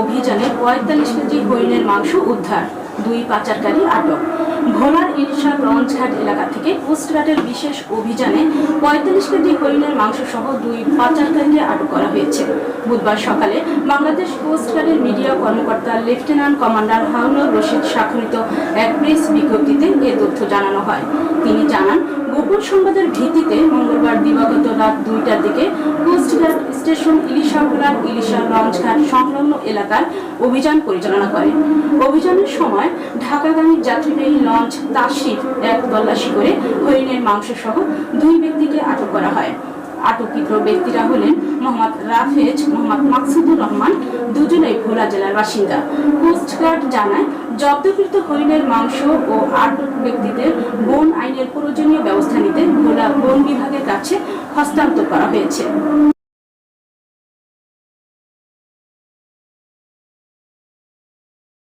অভিযানে পঁয়তাল্লিশ কেজি হরিণের মাংস উদ্ধার, দুই পাচারকারী আটক। ভোলার ইলিশা লঞ্চঘাট এলাকা থেকে কোস্টগার্ডের বিশেষ অভিযানে পঁয়তাল্লিশ কেজি হরিণের মাংস সহ দুই পাচারকারীকে আটক করা হয়েছে। বুধবার সকালে বাংলাদেশ কোস্টগার্ডের মিডিয়া কর্মকর্তা লেফটেন্যান্ট কমান্ডার হারুনুর রশিদ স্বাক্ষরিত এক প্রেস বিজ্ঞপ্তিতে এ তথ্য জানানো হয়। তিনি জানান, গোপন সংবাদের ভিত্তিতে মঙ্গলবার দিবাগত রাত দুইটার দিকে কোস্টগার্ড স্টেশন ইলিশা ভোলার ইলিশা লঞ্চঘাট সংলগ্ন এলাকার অভিযান পরিচালনা করে। অভিযানের সময় ঢাকাগামী যাত্রীবাহী লঞ্চ তাসির এক তল্লাশি করে হরিণের মাংস সহ দুই ব্যক্তিকে আটক করা হয়। আটককৃত ব্যক্তিরা হলেন মোহাম্মদ রাফেজ, মোহাম্মদ মাকসুদুর রহমান, দুজনেই ভোলা জেলার বাসিন্দা। কোস্টগার্ড জানায়, জব্দকৃত হরিণের মাংস ও আটক ব্যক্তিদের বন আইনের প্রয়োজনীয় ব্যবস্থা নিতে ভোলা বন বিভাগের কাছে হস্তান্তর করা হয়েছে।